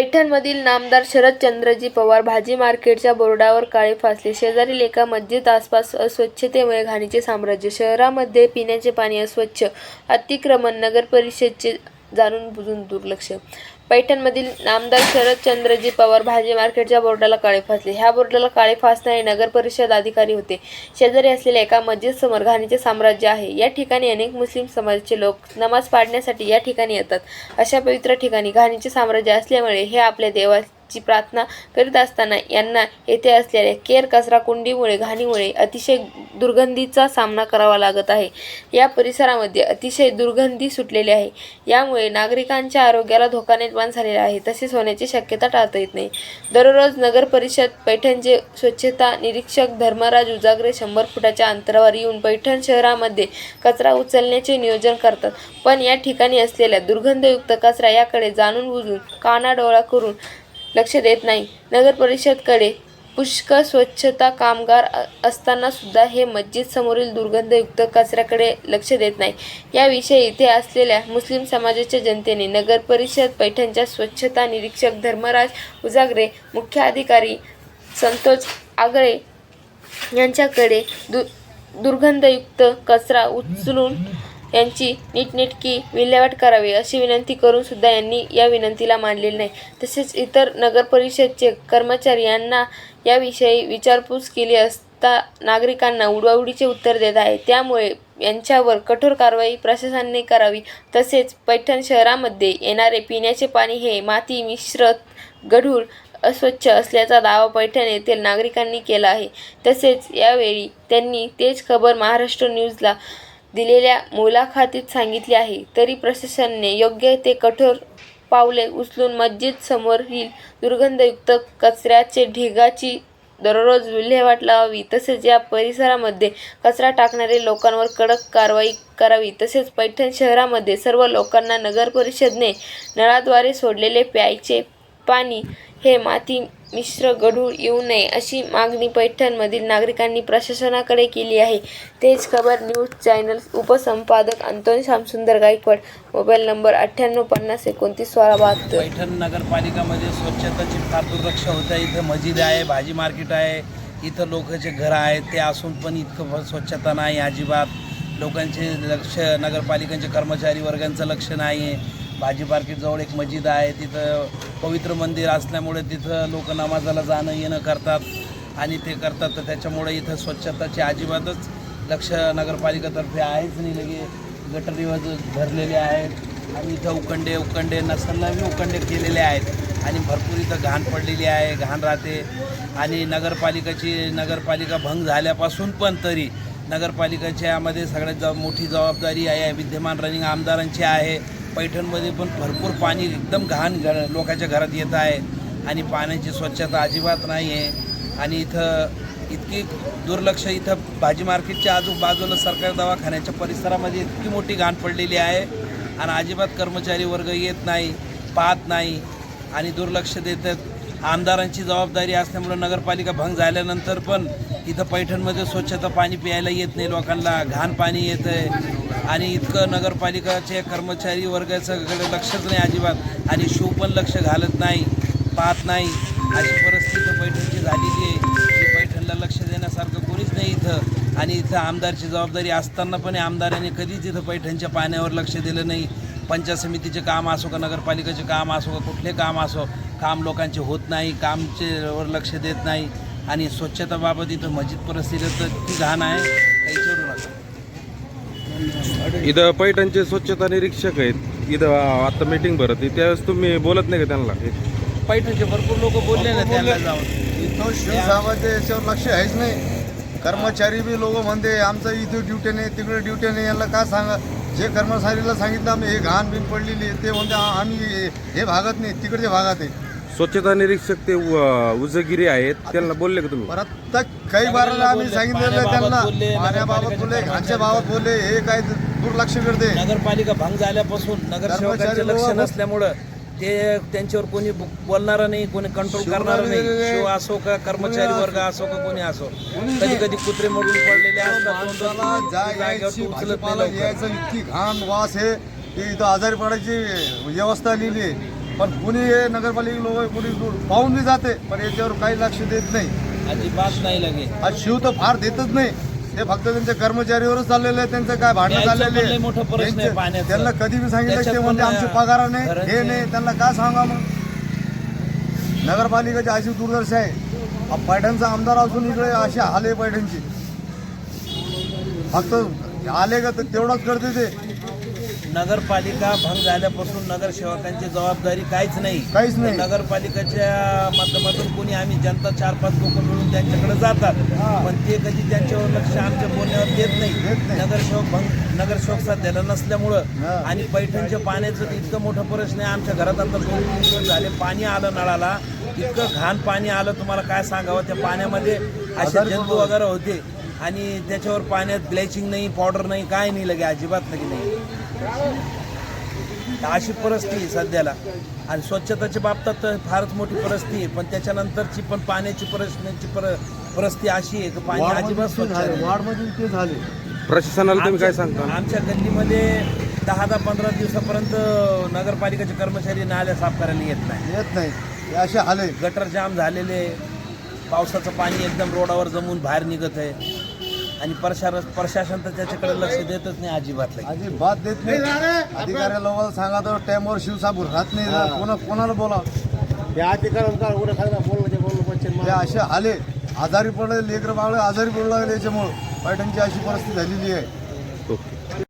पैठणमधील नामदार शरदचंद्रजी पवार भाजी मार्केटच्या बोर्डावर काळे फासले. शेजारील एका मस्जिद आसपास अस्वच्छतेमुळे घाणीचे साम्राज्य. शहरामध्ये पिण्याचे पाणी अस्वच्छ. अतिक्रमण नगर परिषदचे जाणून बुजून दुर्लक्ष. पैठणमधील नामदार शरदचंद्रजी पवार भाजी मार्केटच्या बोर्डाला काळे फासले. ह्या बोर्डाला काळे फासणारे नगर परिषद अधिकारी होते. शेजारी असलेल्या एका मस्जिद समोर घाणीचे साम्राज्य आहे. या ठिकाणी अनेक मुस्लिम समाजाचे लोक नमाज पाडण्यासाठी या ठिकाणी येतात. अशा पवित्र ठिकाणी घाणीचे साम्राज्य असल्यामुळे हे आपल्या देवा ची प्रार्थना करीत असताना यांना येथे असलेल्या केर कचरा कुंडीमुळे घाणीमुळे अतिशय दुर्गंधीचा सामना करावा लागत आहे. या परिसरामध्ये अतिशय दुर्गंधी सुटलेली आहे. यामुळे नागरिकांच्या आरोग्याला धोका निर्माण झालेला आहे. तसेच होण्याची शक्यता टाळता येत नाही. दररोज नगर परिषद पैठणचे स्वच्छता निरीक्षक धर्मराज उजागरे शंभर फुटाच्या अंतरावर येऊन पैठण शहरामध्ये कचरा उचलण्याचे नियोजन करतात. पण या ठिकाणी असलेल्या दुर्गंधयुक्त कचरा याकडे जाणून बुजून कानाडोळा करून लक्ष देत नाही. नगर परिषदकडे पुष्कळ स्वच्छता कामगार असताना सुद्धा हे मस्जिद समोरील दुर्गंधयुक्त कचऱ्याकडे लक्ष देत नाही. याविषयी इथे असलेल्या मुस्लिम समाजाच्या जनतेने नगर परिषद पैठणच्या स्वच्छता निरीक्षक धर्मराज उजागरे मुख्य अधिकारी संतोष आगळे यांच्याकडे दु दुर्गंधयुक्त कचरा उचलून यांची नीटनेटकी विल्हेवाट करावी अशी विनंती करून सुद्धा यांनी या विनंतीला मानलेले नाही. तसेच इतर नगरपरिषदचे कर्मचारी यांना याविषयी विचारपूस केली असता नागरिकांना उडवाउडीचे उत्तर देत आहे. त्यामुळे यांच्यावर कठोर कारवाई प्रशासनाने करावी. तसेच पैठण शहरामध्ये येणारे पिण्याचे पाणी हे माती मिश्रत गढूळ अस्वच्छ असल्याचा दावा पैठण येथील नागरिकांनी केला आहे. तसेच यावेळी त्यांनी तेच खबर महाराष्ट्र न्यूजला दिलेल्या मुलाखतीत सांगितले आहे. तरी प्रशासनाने योग्य ते कठोर पावले उचलून मस्जिद समोरील दुर्गंधयुक्त कचऱ्याचे ढिगाची दररोज विल्हेवाट लावावी. तसेच या परिसरामध्ये कचरा टाकणारे लोकांवर कडक कारवाई करावी. तसेच पैठण शहरामध्ये सर्व लोकांना नगर परिषदने नळाद्वारे सोडलेले प्यायचे पाणी हे माती मिश्र गढूळ येऊ नये अशी मागणी पैठणमधील नागरिकांनी प्रशासनाकडे केली आहे. तेज खबर न्यूज चॅनल उपसंपादक अंतोनी श्यामसुंदर गायकवाड. मोबाईल नंबर अठ्ठ्याण्णव पन्नास एकोणतीस सोळा बहात्तर. पैठण नगरपालिकामध्ये स्वच्छताची फार दुर्लक्ष होतं. आहे इथं मस्जिद आहे भाजी मार्केट आहे. इथं लोकांचे घरं आहेत. ते असून पण इतकं स्वच्छता नाही अजिबात. लोकांचे लक्ष नगरपालिकांचे कर्मचारी वर्गांचं लक्ष नाही आहे भाजी मार्केटजवळ एक मस्जिद आहे तिथं पवित्र मंदिर असल्यामुळे तिथं लोक नमाजाला जाणं येणं करतात आणि ते करतात. तर त्याच्यामुळे इथं स्वच्छताची अजिबातच लक्ष नगरपालिकेतर्फे आहेच नाही. लगे गटरीवर भरलेले आहेत आणि इथं उकंडे उकंडे नसलनामी उकंडे केलेले आहेत आणि भरपूर इथं घाण पडलेली आहे घाण राहते आणि नगरपालिकाची नगरपालिका भंग झाल्यापासून पण तरी नगरपालिकेच्या यामध्ये सगळ्यात ज मोठी जबाबदारी आहे विद्यमान रनिंग आमदारांची आहे. पैठणमध्ये पण भरपूर पाणी एकदम घाण घ लोकांच्या घरात येत आहे. आणि पाण्याची स्वच्छता अजिबात नाही आहे आणि इथं इतकी दुर्लक्ष इथं भाजी मार्केटच्या आजूबाजूला सरकारी दवाखान्याच्या परिसरामध्ये इतकी मोठी घाण पडलेली आहे. आणि अजिबात कर्मचारी वर्ग येत नाही पाहत नाही. आणि दुर्लक्ष देतात. आमदारांची जबाबदारी असल्यामुळं नगरपालिका भंग झाल्यानंतर पण इथं पैठणमध्ये स्वच्छता पाणी प्यायला येत नाही लोकांना. घाण पाणी येतं आहे आणि इतकं नगरपालिकाचे कर्मचारी वर्गाचं लक्षच नाही अजिबात. आणि शिव पण लक्ष घालत नाही पाहत नाही. अशी परिस्थिती पैठणची झालेली आहे. की पैठणला लक्ष देण्यासारखं कोणीच नाही इथं. आणि इथं आमदारची जबाबदारी असताना पण आमदाराने आमदारांनी कधीच इथं पैठणच्या पाण्यावर लक्ष दिलं नाही. पंचायत समितीचे काम असो का नगरपालिकेचे काम असो का कुठले काम असो काम लोकांचे होत नाही कामचे वर लक्ष देत नाही. आणि स्वच्छताबाबत इथं मस्जिद परिस्थिती तर ती घाण आहे. काही विचारू नका. इथं पैठणचे स्वच्छता निरीक्षक आहेत. इथं आता मीटिंग भरत आहे त्यावेळेस तुम्ही बोलत नाही का त्यांना? पैठणचे भरपूर लोक बोलले ना त्याला जाऊन इथं शिवसाहेबांचे याच्यावर लक्ष आहेच नाही. कर्मचारी बी लोक म्हणते आमचं इथे ड्युटी नाही तिकडे ड्युटी नाही. यांना का सांगा? जे कर्मचारीला सांगितलं आम्ही हे घाण बिन पडलेली आहे, ते म्हणते "आ- आम्ही हे- हे भागात नाही तिकडच्या भागात आहे. स्वच्छता निरीक्षक ते उ- उजगिरी आहेत. त्यांना बोलले का तुम्ही? परत काही बाराला आम्ही सांगितलेलं त्यांना. बोलले, पाण्याबाबत बोलले घाणच्या बाबत बोलले हे काय दुर्लक्ष करते. नगरपालिका भंग झाल्यापासून नगरसेवकांचे कर्मचारी लक्ष लोक- नसल्यामुळं ते त्यांच्यावर कोणी बो- बोलणार नाही कोणी कंट्रोल करणार नाही. शिव असो का कर्मचारी वर्ग असो का कोणी असो. कधी कधी कुत्रे मरून पडलेले असतात माणसाला जा जागेवर यायची तो उचलत भाजीपाला नाही लवकर. यायचं इतकी घाण वास आहे. की इथं आजारी पडायची व्यवस्था लिहिली आहे. पण कुणी हे नगरपालिका लोक कुणी दूर पाहून बी जाते पण याच्यावर काही लक्ष देत नाही अजिबात नाही लगे आज शिव तर फार देतच नाही ते फक्त त्यांच्या कर्मचारीवरच चाललेले आहे त्यांचं काय भांडणं चाललेले आहे. आहे. त्यांना कधी बी सांगितलं ते पण आमचे पगार नाही हे आहे. नाही त्यांना काय सांगा मग नगरपालिकेची अशी दुर्दशा आहे पैठणचा आमदार असून इकडे असे हाले पैठणची फक्त आले का तर तेवढंच करते ते नगरपालिका भंग झाल्यापासून नगरसेवकांची जबाबदारी काहीच नाही काहीच नाही. तर नगरपालिकेच्या माध्यमातून कोणी आम्ही जनता चार पाच लोक मिळून त्यांच्याकडे जातात हा. पण ते कधी त्यांच्यावर लक्ष आमच्या बोलण्यावर देत देत नाही नाही. नगरसेवक भंग नगरसेवक सध्याला नसल्यामुळं हा. आणि पैठणच्या पाण्याचं तर इतकं मोठं प्रश्न आहे आमच्या घरात आता दोन तीन दिवस झाले पाणी आलं नळाला इतकं घाण पाणी आलं तुम्हाला काय सांगावं त्या पाण्यामध्ये असे जंतू. वगैरे होते आणि त्याच्यावर पाण्यात ब्लिचिंग नाही पावडर नाही काय नाही लगे अजिबात लगे नाही अशी परिस्थिती आहे सध्याला. आणि स्वच्छतेच्या बाबतीत तर फारच मोठी परिस्थिती आहे पण त्याच्यानंतरची पण पाण्याची परिस्थितीची पर परिस्थिती अशी आहे की पाणी अजिबात स्वच्छ झाले प्रशासनाला तुम्ही काय आमच्या सांगता? आमच्या गल्लीमध्ये दहा दहा पंधरा दिवसापर्यंत नगरपालिकेचे कर्मचारी नाल्या साफ करायला येत नाही. येत नाही. हे असे हाले गटर जाम झालेले पावसाचं पाणी एकदम रोडावर जमून बाहेर निघत आहे. आणि प्रशासन प्रशासन तर त्याच्याकडे लक्ष देतच नाही अजिबात लगे. अजिबात देत नाही. अधिकाऱ्याला लोकांना सांगा तर टाइमवर शिवसाबूर राहत नाही. कोणा कोणाला बोला? हे सांगा बोलणं ते पंचायत हे असे आले. आजारी पडले लेकर बाळ आजारी पडू लागले याच्यामुळं. पैठणची अशी परिस्थिती झालेली आहे.